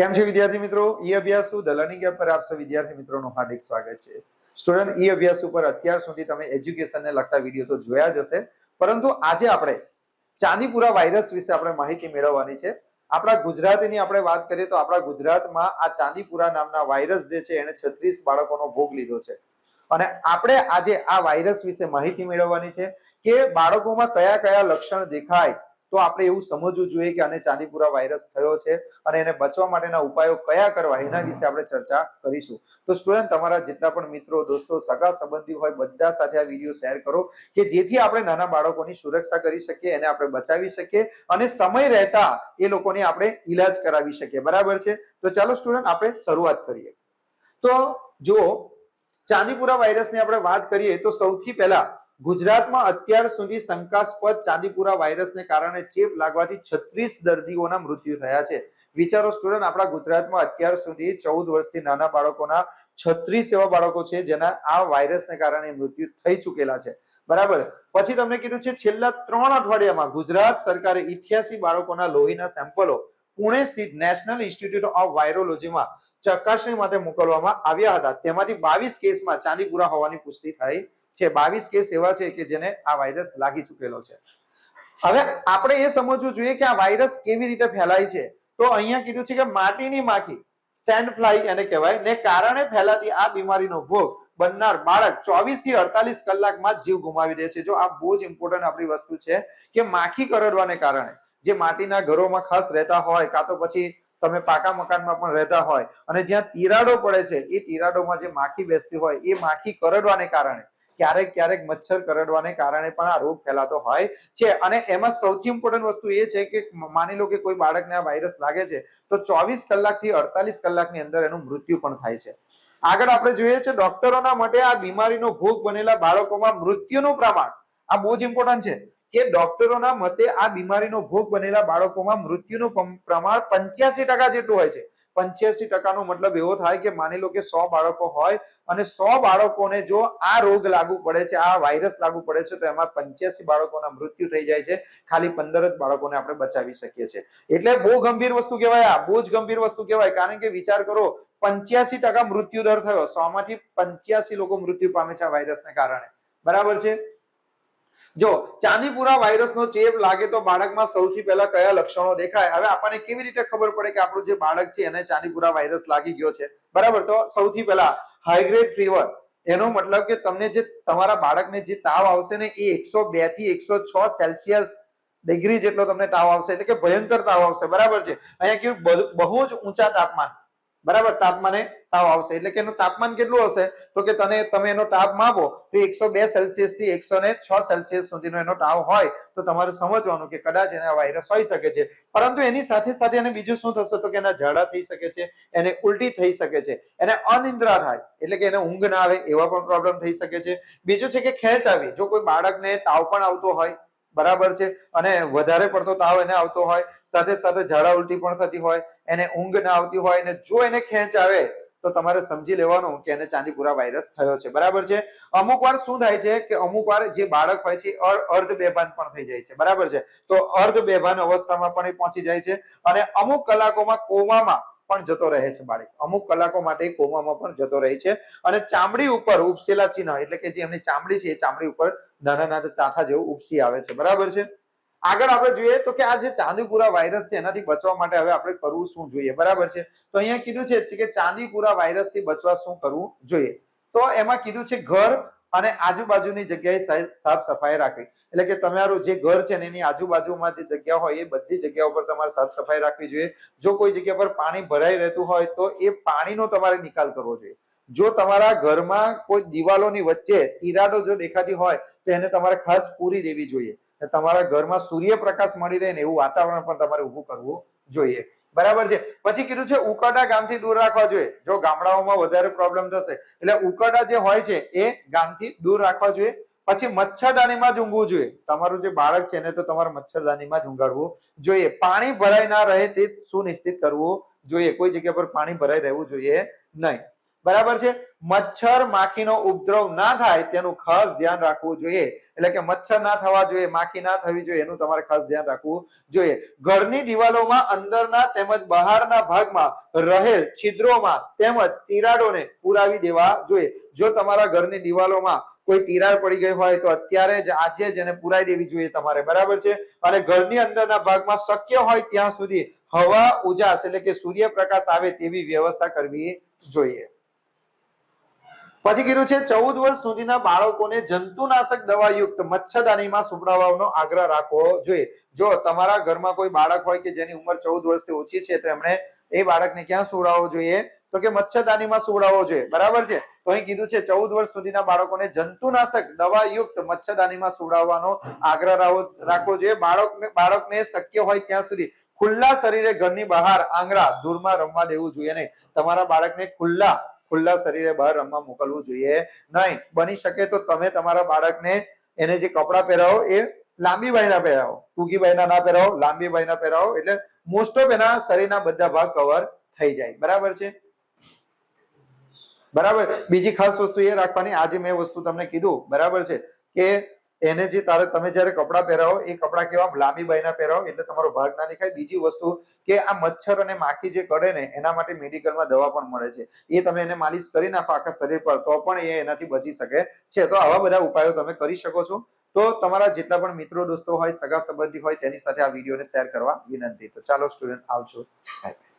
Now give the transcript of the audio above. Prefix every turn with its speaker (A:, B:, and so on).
A: કેમ છે વિદ્યાર્થી મિત્રો? E Abhyasu, the learning app પર આપ સૌ વિદ્યાર્થી મિત્રોનું હાર્દિક સ્વાગત છે. સ્ટુડન્ટ, ઈ અભ્યાસ ઉપર અત્યાર સુધી તમે એજ્યુકેશનને લગતા વીડિયો તો જોયા જ હશે. પરંતુ આજે આપણે ચાંદીપુરા વાયરસ વિશે આપણે માહિતી મેળવવાની છે. આપણા ગુજરાતીની આપણે વાત કરીએ તો આપણા ગુજરાતમાં આ ચાંદીપુરા નામના વાયરસ જે છે એને છત્રીસ બાળકોનો ભોગ લીધો છે. અને આપણે આજે આ વાયરસ વિશે માહિતી મેળવવાની છે કે બાળકોમાં કયા કયા લક્ષણ દેખાય તો આપણે એવું સમજવું જોઈએ કે આને ચાંદીપુરા વાયરસ થયો છે અને એને બચવા માટેના ઉપાયો કયા કરવા એના વિશે આપણે ચર્ચા કરીશું. તો સ્ટુડન્ટ તમારા જેટલા પણ મિત્રો, દોસ્તો, સગા સંબંધી હોય, બધા સાથે આ વીડિયો શેર કરો કે જેથી આપણે નાના બાળકોની સુરક્ષા કરી શકીએ, એને આપણે બચાવી શકીએ અને સમય રહેતા એ લોકોને આપણે ઈલાજ કરાવી શકીએ. બરાબર છે? તો ચાલો સ્ટુડન્ટ આપણે શરૂઆત કરીએ. તો જો ચાંદીપુરા વાયરસની આપણે વાત કરીએ તો સૌથી પહેલા ગુજરાતમાં અત્યાર સુધી શંકાસ્પદ ચાંદીપુરા વાયરસને કારણે ચેપ લાગવાથી છત્રીસ દર્દીઓના મૃત્યુ થયા છે. વિચારો સ્ટુડન્ટ આપણા ગુજરાતમાં અત્યાર સુધી ચૌદ વર્ષથી નાના બાળકોના છત્રીસ એવા બાળકો છે જેના આ વાયરસને કારણે મૃત્યુ થઈ ચૂકેલા છે. બરાબર? પછી તમને કીધું છે છેલ્લા ત્રણ અઠવાડિયામાં ગુજરાત સરકારે ઇઠ્યાસી બાળકોના લોહીના સેમ્પલો પુણે સ્થિત નેશનલ ઇન્સ્ટિટ્યૂટ ઓફ વાયરોલોજીમાં ચકાસણી માટે મોકલવામાં આવ્યા હતા. તેમાંથી બાવીસ કેસમાં ચાંદીપુરા હોવાની પુષ્ટિ થઈ છે, બાવીસ કેસ એવા છે કે જેને આ વાયરસ લાગી ચૂકેલો છે. હવે આપણે એ સમજવું જોઈએ કે આ વાયરસ કેવી રીતે ફેલાય છે. તો અહીંયા કીધું છે કે માટીની માખી સેન્ડ ફ્લાય એને કહેવાય, ને કારણે ફેલાતી આ બીમારીનો ભોગ બનનાર બાળક ચોવીસથી અડતાલીસ કલાકમાં જીવ ગુમાવી દે છે. જો આ બહુ જ ઇમ્પોર્ટન્ટ આપણી વસ્તુ છે કે માખી કરડવાને કારણે જે માટીના ઘરોમાં ખાસ રહેતા હોય, કાં તો પછી તમે પાકા મકાનમાં પણ રહેતા હોય અને જ્યાં તિરાડો પડે છે, એ તિરાડોમાં જે માખી બેસતી હોય, એ માખી કરડવાને કારણે ક્યારેક ક્યારેક મચ્છર કરડવાને કારણે પણ આ રોગ ફેલાતો હોય છે. અને એમાં સૌથી ઇમ્પોર્ટન્ટ વસ્તુ એ છે કે માની લો કે કોઈ બાળકને આ વાયરસ લાગે છે, તો ચોવીસ કલાકથી અડતાલીસ કલાકની અંદર એનું મૃત્યુ પણ થાય છે. આગળ આપણે જોઈએ છે ડોક્ટરોના માટે આ બીમારીનો ભોગ બનેલા બાળકોમાં મૃત્યુનું પ્રમાણ. આ બહુ જ ઇમ્પોર્ટન્ટ છે કે ડોક્ટરોના મતે આ બીમારીનો ભોગ બનેલા બાળકોમાં મૃત્યુનું પ્રમાણ પંચ્યાસી ટકા જેટલું હોય છે. પંચ્યાસી ટકાનો મતલબ એવો થાય કે માની લો કે સો બાળકો હોય અને સો બાળકોને જો આ રોગ લાગુ પડે છે, આ વાયરસ લાગુ પડે છે, તો એમાં પંચ્યાસી બાળકોના મૃત્યુ થઈ જાય છે. ખાલી પંદર જ બાળકોને આપણે બચાવી શકીએ છીએ. એટલે બહુ ગંભીર વસ્તુ કહેવાય, આ બહુ જ ગંભીર વસ્તુ કહેવાય. કારણ કે વિચાર કરો, પંચ્યાસી ટકા મૃત્યુ દર થયો સો માંથી પંચ્યાસી લોકો મૃત્યુ પામે છે આ વાયરસને કારણે. બરાબર છે? જો ચાંદીપુરા વાયરસનો ચેપ લાગે તો બાળકમાં સૌથી પહેલા કયા લક્ષણો દેખાય? હવે આપણને કેવી રીતે ખબર પડે કે આપણું જે બાળક છે એને ચાંદીપુરા વાયરસ લાગી ગયો છે? બરાબર? તો સૌથી પહેલા હાઈગ્રેડ ફીવર એનો મતલબ કે તમને જે તમારા બાળકને જે તાવ આવશે ને એ એકસો બેથી એકસો છ સેલ્સિયસ ડિગ્રી જેટલો તમને તાવ આવશે. એટલે કે ભયંકર તાવ આવશે. બરાબર છે? અહીંયા કેવું બહુ જ ઊંચા તાપમાન. બરાબર? તાપમાને તાવ આવશે. એટલે કે એનું તાપમાન કેટલું હશે? તો કે તને, તમે એનો તાપ માપો, તો એકસો બે સેલ્સિયસથી એકસો ને છ સેલ્સિયસ સુધીનો એનો તાવ હોય, તો તમારે સમજવાનું કે કદાચ એને વાયરસ હોઈ શકે છે. પરંતુ એની સાથે સાથે એને બીજું શું થશે? તો કે એના ઝાડા થઈ શકે છે, એને ઉલટી થઈ શકે છે, એને અનિંદ્રા થાય, એટલે કે એને ઊંઘ ના આવે, એવા પણ પ્રોબ્લેમ થઈ શકે છે. બીજું છે કે ખેંચ આવી જો કોઈ બાળકને તાવ પણ આવતો હોય બરાબર છે. અને વધારે પડતો તાવ એને આવતો હોય, સાથે સાથે ઝાડા ઉલટી પણ થતી હોય, એને ઊંઘ ના આવતી હોય, અને જો એને ખેંચ આવે, તો તમારે સમજી લેવાનું કે એને ચાંદીપુરા વાયરસ થયો છે. બરાબર છે? અમુક વાર શું થાય છે કે અમુક વાર જે બાળક હોય છે અર્ધ બેભાન પણ થઈ જાય છે. બરાબર છે? તો અર્ધ બેભાન અવસ્થામાં પણ એ પહોંચી જાય છે. અને અમુક કલાકોમાં કોમામાં પણ જતો રહે છે બાળક. અમુક કલાકો માટે કોમામાં પણ જતો રહે છે. અને ચામડી ઉપર ઉપસેલા ચિહ્ન, એટલે કે જે એમની ચામડી છે, એ ચામડી ઉપર નાના નાના ચાથા જેવું ઉપસી આવે છે. બરાબર છે? આગળ આપણે જોઈએ તો કે આ જે ચાંદીપુરા વાયરસ છે, એનાથી બચવા માટે હવે આપણે કરવું શું જોઈએ? બરાબર છે? તો અહીંયા કીધું છે કે ચાંદીપુરા વાયરસથી બચવા શું કરવું જોઈએ? તો એમાં કીધું છે ઘર અને આજુબાજુની જગ્યાએ સાફ સફાઈ રાખવી. એટલે કે તમારું જે ઘર છે ને એની આજુબાજુમાં જે જગ્યા હોય એ બધી જગ્યા ઉપર તમારે સાફ સફાઈ રાખવી જોઈએ. જો કોઈ જગ્યા પર પાણી ભરાઈ રહેતું હોય તો એ પાણીનો તમારે નિકાલ કરવો જોઈએ. જો તમારા ઘરમાં કોઈ દિવાલોની વચ્ચે તિરાડો જો દેખાતી હોય તો એને તમારે ખાસ પૂરી દેવી જોઈએ. તમારા ઘરમાં સૂર્યપ્રકાશ મળી રહે ને એવું વાતાવરણ પણ તમારે ઊભું કરવું જોઈએ. બરાબર છે? પછી કીધું છે ઉકરડા ગામથી દૂર રાખવા જોઈએ. જો ગામડાઓમાં વધારે પ્રોબ્લેમ થશે, એટલે ઉકરડા જે હોય છે, એ ગામથી દૂર રાખવા જોઈએ. પછી મચ્છરદાનીમાં જ ઊંઘવું જોઈએ. તમારું જે બાળક છે એને તો તમારે મચ્છરદાનીમાં જ ઊંઘાડવું જોઈએ. પાણી ભરાઈ ના રહે તે સુનિશ્ચિત કરવું જોઈએ. કોઈ જગ્યા પર પાણી ભરાઈ રહેવું જોઈએ નહીં. બરાબર છે? મચ્છર માખીનો ઉપદ્રવ ના થાય તેનું ખાસ ધ્યાન રાખવું જોઈએ. એટલે કે મચ્છર ના થવા જોઈએ, માખી ના થવી જોઈએ, એનું તમારે ખાસ ધ્યાન રાખવું જોઈએ. ઘરની દિવાલોમાં અંદરના તેમજ બહારના ભાગમાં રહેલ છિદ્રોમાં તેમજ તિરાડોને પુરાવી દેવા જોઈએ. જો તમારા ઘરની દિવાલોમાં કોઈ તિરાડ પડી ગઈ હોય તો અત્યારે જ આજે જ એને પુરાઈ દેવી જોઈએ તમારે. બરાબર છે? અને ઘરની અંદરના ભાગમાં શક્ય હોય ત્યાં સુધી હવા ઉજાસ એટલે કે સૂર્યપ્રકાશ આવે તેવી વ્યવસ્થા કરવી જોઈએ. પછી કીધું છે, ચૌદ વર્ષ સુધીના બાળકોને જંતુનાશક દવાયુક્ત મચ્છરદાનીમાં સુવડાવવાનો આગ્રહ રાખવો જોઈએ. જો તમારા ઘરમાં કોઈ બાળક હોય કે જેની ઉંમર ચૌદ વર્ષથી ઓછી છે, તો એ બાળકને ક્યાં સુવડાવવો જોઈએ? તો કે મચ્છરદાનીમાં સુવડાવવો જોઈએ. બરાબર છે? તો અહીં કીધું છે, ચૌદ વર્ષ સુધીના બાળકોને જંતુનાશક દવાયુક્ત મચ્છરદાનીમાં સુવડાવવાનો આગ્રહ રાખવો જોઈએ. બાળકને બાળકને શક્ય હોય ત્યાં સુધી ખુલ્લા શરીરે ઘરની બહાર આંગળા દૂરમાં રમવા દેવું જોઈએ નહીં. તમારા બાળકને ખુલ્લા ખુલ્લા શરીરે બહાર રમવા મોકલવું જોઈએ. નહીં, બની શકે તો તમે તમારા બાળકને એને જે કપડાં પહેરાવો એ લાંબી બાયના પહેરાવો. ટૂંકી બાયના ના પહેરાવો, લાંબી બાયના પહેરાવો. એટલે મોસ્ટ ઓફ એના શરીરના બધા ભાગ કવર થઈ જાય. બરાબર છે? બરાબર? બીજી ખાસ વસ્તુ એ રાખવાની. આજે મેં વસ્તુ તમને કીધું. બરાબર છે? કે એને જે તારે તમે જ્યારે કપડાં પહેરાવો, એ કપડાં કેવા લાંબી બાયના પહેરાવો, એટલે તમારો ભાગ ના દેખાય. બીજી વસ્તુ કે આ મચ્છર અને માખી જે કરે ને, એના માટે મેડિકલમાં દવા પણ મળે છે. એ તમે એને માલિશ કરી નાખો આખા શરીર પર, તો પણ એ એનાથી બચી શકે છે. તો આવા બધા ઉપાયો તમે કરી શકો છો. તો તમારા જેટલા પણ મિત્રો, દોસ્તો હોય, સગા સંબંધી હોય, તેની સાથે આ વિડીયોને શેર કરવા વિનંતી. તો ચાલો, સ્ટુડન્ટ, આવજો. Bye.